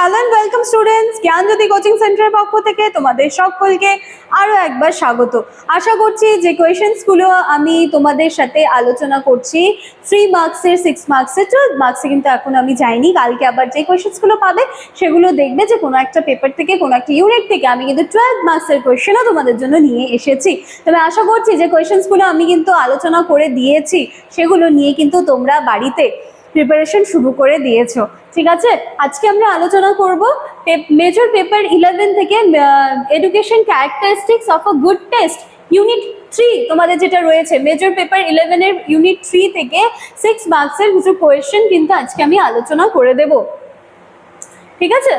Hello and welcome students Gyanjyoti coaching সেন্টারের পক্ষ থেকে তোমাদের সকলকে আরও একবার স্বাগত। আশা করছি যে কোয়েশনসগুলো আমি তোমাদের সাথে আলোচনা করছি থ্রি মার্কসের সিক্স মার্কসের টুয়েলভ মার্কসে কিন্তু এখন আমি যাইনি। কালকে আবার যে কোয়েশনসগুলো পাবে, সেগুলো দেখবে যে কোনো একটা পেপার থেকে, কোনো একটা ইউনিট থেকে আমি কিন্তু টুয়েলভ মার্কসের কোয়েশনও তোমাদের জন্য নিয়ে এসেছি। তবে আশা করছি যে কোয়েশনসগুলো আমি কিন্তু আলোচনা করে দিয়েছি, সেগুলো নিয়ে কিন্তু তোমরা বাড়িতে প্রিপারেশন শুরু করে দিয়েছ। ঠিক আছে? আজকে আমরা আলোচনা করব মেজর পেপার ইলেভেন থেকে education characteristics of a good test unit three তোমাদের যেটা রয়েছে। মেজর পেপার ইলেভেনের ইউনিট থ্রি থেকে সিক্স মার্কসের কিছু কোয়েশ্চেন কিন্তু আজকে আমি আলোচনা করে দেব। ঠিক আছে?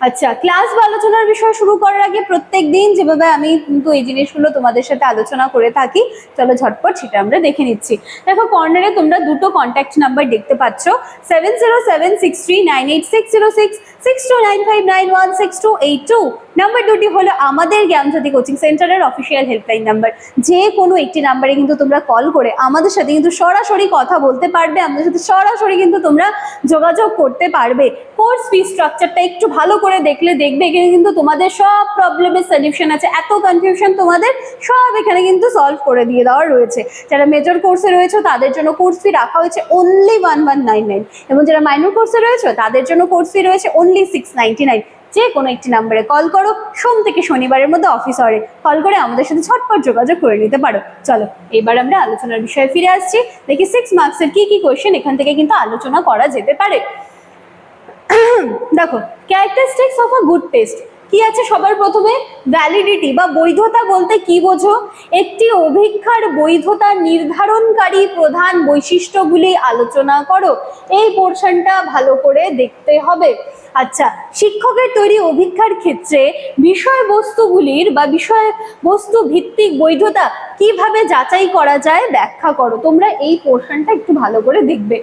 আচ্ছা ক্লাস বা আলোচনার বিষয় শুরু করার আগে প্রত্যেক দিন যেভাবে আমি কিন্তু এই জিনিসগুলো তোমাদের সাথে আলোচনা করে থাকি, চলো ঝটপট সেটা আমরা দেখে নিচ্ছি। দেখো কর্নারে তোমরা দুটো কন্ট্যাক্ট নাম্বার দেখতে পাচ্ছ seven zero seven six three nine eight six zero six six two nine five nine one six two eight two number দুটি হলো আমাদের জ্ঞানজ্যোতি কোচিং সেন্টারের অফিসিয়াল হেল্পলাইন নাম্বার যে কোনো একটি নাম্বারে কিন্তু তোমরা কল করে আমাদের সাথে কিন্তু সরাসরি কথা বলতে পারবে, আমাদের সাথে সরাসরি কিন্তু তোমরা যোগাযোগ করতে পারবে। কোর্স ফি স্ট্রাকচারটা একটু ভালো করে দেখলে, দেখবে এখানে কিন্তু তোমাদের সব প্রবলেমের সলিউশন আছে। এত কনফিউশন তোমাদের সব এখানে কিন্তু সলভ করে দিয়ে দেওয়া রয়েছে। যারা মেজর কোর্সে রয়েছে, তাদের জন্য কোর্স ফি রাখা হয়েছে only one one nine nine এবং যারা মাইনর কোর্সে রয়েছে, তাদের জন্য কোর্স ফি রয়েছে অনলি সিক্স নাইনটি নাইন যে কোনো একটি নাম্বারে কল করো, সোম থেকে শনিবারের মধ্যে অফিস আওয়ারে কল করে আমাদের সাথে ঝটপট যোগাযোগ করে নিতে পারো। চলো, এবার আমরা আলোচনার বিষয়ে ফিরে আসছি। দেখি সিক্স মার্কসের কি কি কোয়েশ্চেন এখান থেকে কিন্তু আলোচনা করা যেতে পারে। দেখো characteristics of a good test কি আছে সবার প্রথমে? ভ্যালিডিটি বা বৈধতা বলতে কি বোঝো? একটি অভিক্ষার বৈধতা নির্ধারণকারী প্রধান বৈশিষ্ট্যগুলি আলোচনা করো। এই পোর্শনটা ভালো করে দেখতে হবে। আচ্ছা শিক্ষকের তৈরি অভিক্ষার ক্ষেত্রে বিষয়বস্তুগুলির বা বিষয়বস্তু ভিত্তিক বৈধতা কীভাবে যাচাই করা যায় ব্যাখ্যা করো। তোমরা এই পোর্শনটা একটু ভালো করে দেখবে।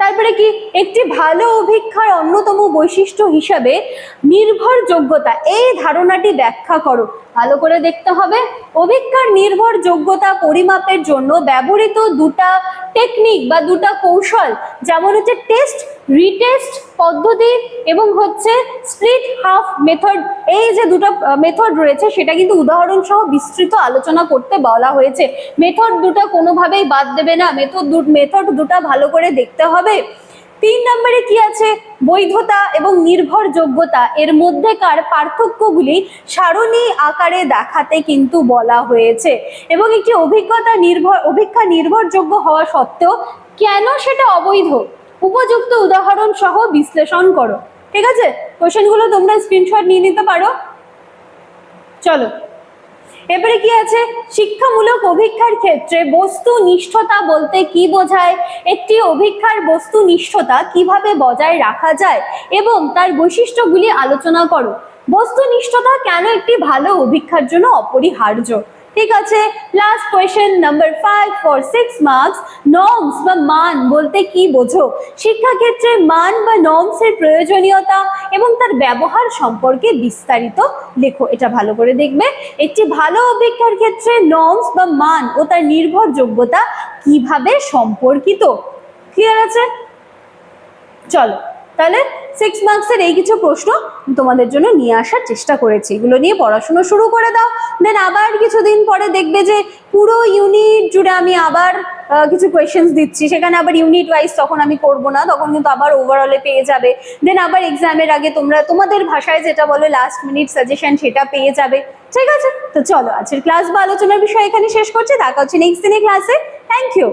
তারপরে কি, একটি ভালো অভিক্ষার অন্যতম বৈশিষ্ট্য হিসাবে নির্ভরযোগ্যতা, এই ধারণাটি ব্যাখ্যা করো। ভালো করে দেখতে হবে। অভিক্ষার নির্ভরযোগ্যতা পরিমাপের জন্য ব্যবহৃত দুটা টেকনিক বা দুটা কৌশল, যেমন হচ্ছে টেস্ট রিটেস্ট পদ্ধতি এবং হচ্ছে স্প্লিট হাফ মেথড এই যে দুটো মেথড রয়েছে, সেটা কিন্তু উদাহরণ সহ বিস্তৃত আলোচনা করতে বলা হয়েছে। মেথড দুটো কোনোভাবেই বাদ দেবে না। মেথড মেথড দুটা ভালো করে দেখতে হবে। তিন নম্বরে কি আছে? বৈধতা এবং নির্ভরযোগ্যতা। এর মধ্যেকার পার্থক্যগুলি সারণী আকারে দেখাতে কিন্তু বলা হয়েছে। এবং একটি অভিজ্ঞতা নির্ভর অভিজ্ঞা নির্ভরযোগ্য হওয়া সত্ত্বেও কেন সেটা অবৈধ? উপযুক্ত উদাহরণ সহ বিশ্লেষণ করো। ঠিক আছে? কোশ্চেনগুলো তোমরা স্ক্রিনশট নিয়ে নিতে পারো। চলো। এবারে কি আছে? শিক্ষামূলক অভিক্ষার ক্ষেত্রে বস্তু নিষ্ঠতা বলতে কি বোঝায়? একটি অভিক্ষার বস্তু নিষ্ঠতা কীভাবে বজায় রাখা যায়? এবং তার বৈশিষ্ট্যগুলি আলোচনা করো। বস্তুনিষ্ঠতা কেন একটি ভালো অভিক্ষার জন্য অপরিহার্য? ঠিক আছে? Last question number five for six marks norms বা মান বলতে কি বোঝো? শিক্ষাক্ষেত্রে মান বা নর্মসের প্রয়োজনীয়তা এবং তার ব্যবহার সম্পর্কে বিস্তারিত লেখো। এটা ভালো করে দেখবে। একটি ভালো অভিজ্ঞার ক্ষেত্রে নর্মস বা মান ও তার নির্ভরযোগ্যতা কীভাবে সম্পর্কিত? ক্লিয়ার আছে? চলো, তাহলে সিক্স মার্কসের এই কিছু প্রশ্ন তোমাদের জন্য নিয়ে আসার চেষ্টা করেছি। এগুলো নিয়ে পড়াশুনো শুরু করে দাও। দেন আবার কিছুদিন পরে দেখবে যে পুরো ইউনিট জুড়ে আমি আবার কিছু কোয়েশ্চেন্স দিচ্ছি। সেখানে আবার ইউনিট ওয়াইজ তখন আমি করব না, তখন কিন্তু আবার ওভারঅলে পেয়ে যাবে। দেন আবার এক্সামের আগে তোমরা, তোমাদের ভাষায় যেটা বলো লাস্ট মিনিট সাজেশন সেটা পেয়ে যাবে। ঠিক আছে? তো চলো, আজকের ক্লাস বা আলোচনার বিষয় এখানে শেষ করছি। দেখা হচ্ছে নেক্সট দিনের ক্লাসে থ্যাংক ইউ